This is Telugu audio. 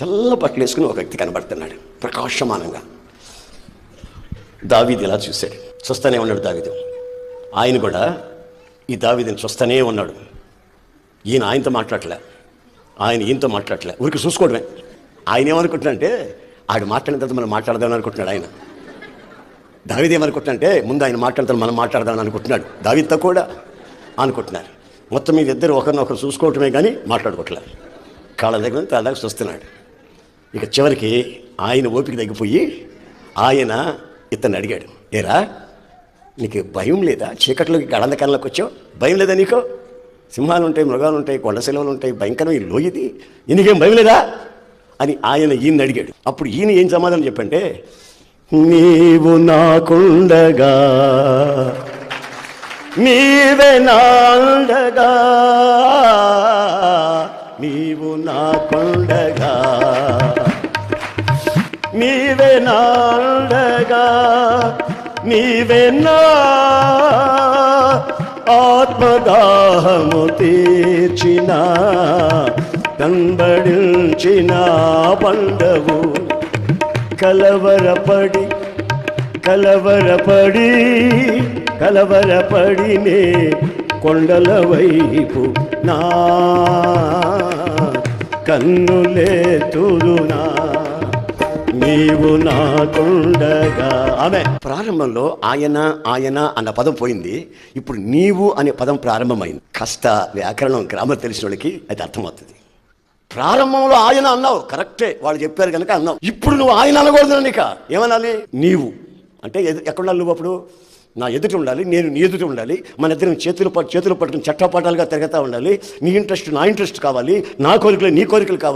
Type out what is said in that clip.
తెల్ల బట్టలు వేసుకుని ఒక వ్యక్తి కనబడుతున్నాడు ప్రకాశమానంగా. దావీది ఇలా చూశాడు. చూస్తూనే ఉన్నాడు దావీదు. ఆయన కూడా ఈ దావీదిని చూస్తూనే ఉన్నాడు. ఈయన ఆయనతో మాట్లాడలే ఆయన ఈయనతో మాట్లాడలే ఊరికి చూసుకోవడమే. ఆయన ఏమనుకుంటున్నాడంటే ఆడు మాట్లాడిన తర్వాత మనం మాట్లాడదామని అనుకుంటున్నాడు ఆయన. దావీది ఏమనుకుంటున్నాడంటే ముందు ఆయన మాట్లాడతాను మనం మాట్లాడదామని అనుకుంటున్నాడు. దావీద్తో కూడా అనుకుంటున్నారు. మొత్తం మీద ఇద్దరు ఒకరినొకరు చూసుకోవటమే కానీ మాట్లాడుకోవట్లేదు కాళ్ళ దగ్గర నుంచి తల చూస్తున్నాడు ఇక చివరికి ఆయన ఓపిక తగ్గిపోయి ఆయన ఇతను అడిగాడు ఏరా నీకు భయం లేదా? చీకట్లోకి గడంధకారంలోకి వచ్చావు? భయం లేదా నీకు? సింహాలు ఉంటాయి మృగాలు ఉంటాయి కొండ సెలవులు ఉంటాయి భయంకరం ఈ లోయది? నీకేం భయం లేదా? అని ఆయన ఈయన అడిగాడు. అప్పుడు ఈయన ఏం సమాధానం చెప్పంటే నీవు నాకుండగా నీవే నాండగా నీవు నాకుండ నీవే నాండగా నీవే నా ఆత్మదాహము తీర్చిన కనబడించిన పండవు కలవరపడి కలవరపడి కలవరపడినే కొండల వైపు నా. కన్నులే తురునా నీవు నాకుండగా. ఆమె. ప్రారంభంలో ఆయన ఆయన అన్న పదం పోయింది. ఇప్పుడు నీవు అనే పదం ప్రారంభమైంది. కాస్త వ్యాకరణం గ్రామర్ తెలిసిన వాళ్ళకి అది అర్థమవుతుంది. ప్రారంభంలో ఆయన అన్నావు. కరెక్టే. వాళ్ళు చెప్పారు కనుక అన్నావు. ఇప్పుడు నువ్వు ఆయన అనకూడదు నీక ఏమనాలి? నీవు. అంటే ఎదు ఎక్కడ ఉండాలి నువ్వు అప్పుడు? నా ఎదుట ఉండాలి నేను నీ ఎదుట ఉండాలి మన ఇద్దరం చేతులు చేతులు పట్టుకుని చట్టపాటాలుగా తిరగతా ఉండాలి నీ ఇంట్రెస్ట్ నా ఇంట్రెస్ట్ కావాలి నా కోరికలు నీ కోరికలు కావాలి.